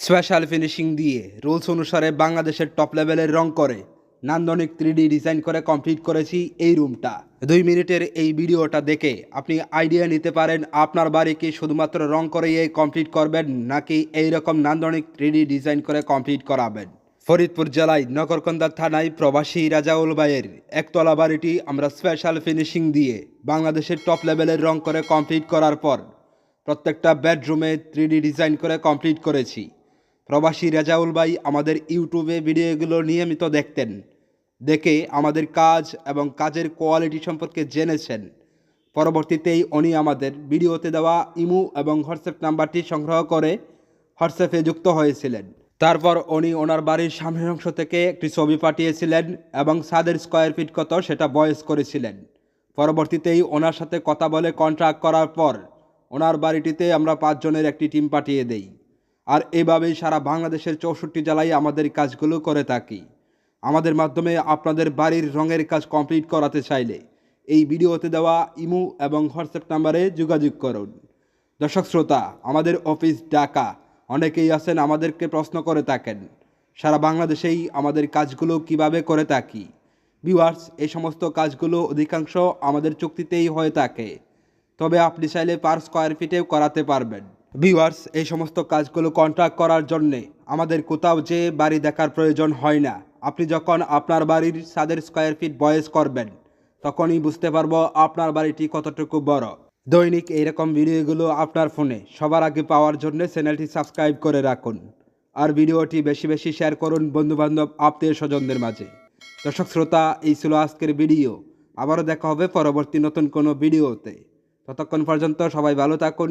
Special finishing দিয়ে rules অনুসারে বাংলাদেশের টপ লেভেলের রং করে। নান্দনিক থ্রি ডিজাইন করে কমপ্লিট করেছি এই রুমটা দুই মিনিটের এই ভিডিওটা দেখে আপনি আইডিয়া নিতে পারেন আপনার বাড়ি কি শুধুমাত্র রং করে এই কমপ্লিট করবেন নাকি এই রকম নান্দনিক থ্রি ডিজাইন করে কমপ্লিট করাবেন? ফরিদপুর জেলায় নগরকন্দা থানায় প্রবাসী রাজাউল ভাইয়ের একতলা বাড়িটি আমরা স্পেশাল ফিনিশিং দিয়ে বাংলাদেশের টপ লেভেলের রং করে কমপ্লিট করার পর প্রত্যেকটা বেডরুমে থ্রি ডিজাইন করে কমপ্লিট করেছি। প্রবাসী রেজাউল ভাই আমাদের ইউটিউবে ভিডিওগুলো নিয়মিত দেখতেন। দেখে আমাদের কাজ এবং কাজের কোয়ালিটি সম্পর্কে জেনেছেন। পরবর্তীতেই উনি আমাদের ভিডিওতে দেওয়া ইমু এবং হোয়াটসঅ্যাপ নাম্বারটি সংগ্রহ করে হোয়াটসঅ্যাপে যুক্ত হয়েছিলেন। তারপর উনি ওনার বাড়ির সামনের অংশ থেকে একটি ছবি পাঠিয়েছিলেন এবং সাদের স্কোয়ার ফিট কত সেটা বয়স করেছিলেন। পরবর্তীতেই ওনার সাথে কথা বলে কন্ট্রাক্ট করার পর ওনার বাড়িটিতে আমরা পাঁচজনের একটি টিম পাঠিয়ে দেই। আর এভাবেই সারা বাংলাদেশের চৌষট্টি জেলায় আমাদের কাজগুলো করে থাকি। আমাদের মাধ্যমে আপনাদের বাড়ির রঙের কাজ কমপ্লিট করাতে চাইলে এই ভিডিওতে দেওয়া ইমু এবং হোয়াটসঅ্যাপ নাম্বারে যোগাযোগ করুন। দর্শক শ্রোতা, আমাদের অফিস ঢাকা, অনেকেই আছেন আমাদেরকে প্রশ্ন করে থাকেন, সারা বাংলাদেশেই আমাদের কাজগুলো কীভাবে করে থাকি? ভিউয়ার্স এই সমস্ত কাজগুলো অধিকাংশ আমাদের চুক্তিতেই হয়ে থাকে, তবে আপনি চাইলে পার স্কোয়ার ফিটেও করাতে পারবেন। ভিউয়ার্স এই সমস্ত কাজগুলো কন্ট্রাক্ট করার জন্যে আমাদের কোথাও যে বাড়ি দেখার প্রয়োজন হয় না। আপনি যখন আপনার বাড়ির সাদের স্কোয়ার ফিট বয়স করবেন, তখনই বুঝতে পারব আপনার বাড়িটি কতটুকু বড়। দৈনিক এইরকম ভিডিওগুলো আপনার ফোনে। সবার আগে পাওয়ার জন্য চ্যানেলটি সাবস্ক্রাইব করে রাখুন। আর ভিডিওটি বেশি বেশি শেয়ার করুন বন্ধুবান্ধব, আত্মীয় স্বজনদের মাঝে। দর্শক শ্রোতা, এই ছিল আজকের ভিডিও। আবারও দেখা হবে পরবর্তী নতুন কোনো ভিডিওতে। ততক্ষণ পর্যন্ত সবাই ভালো থাকুন।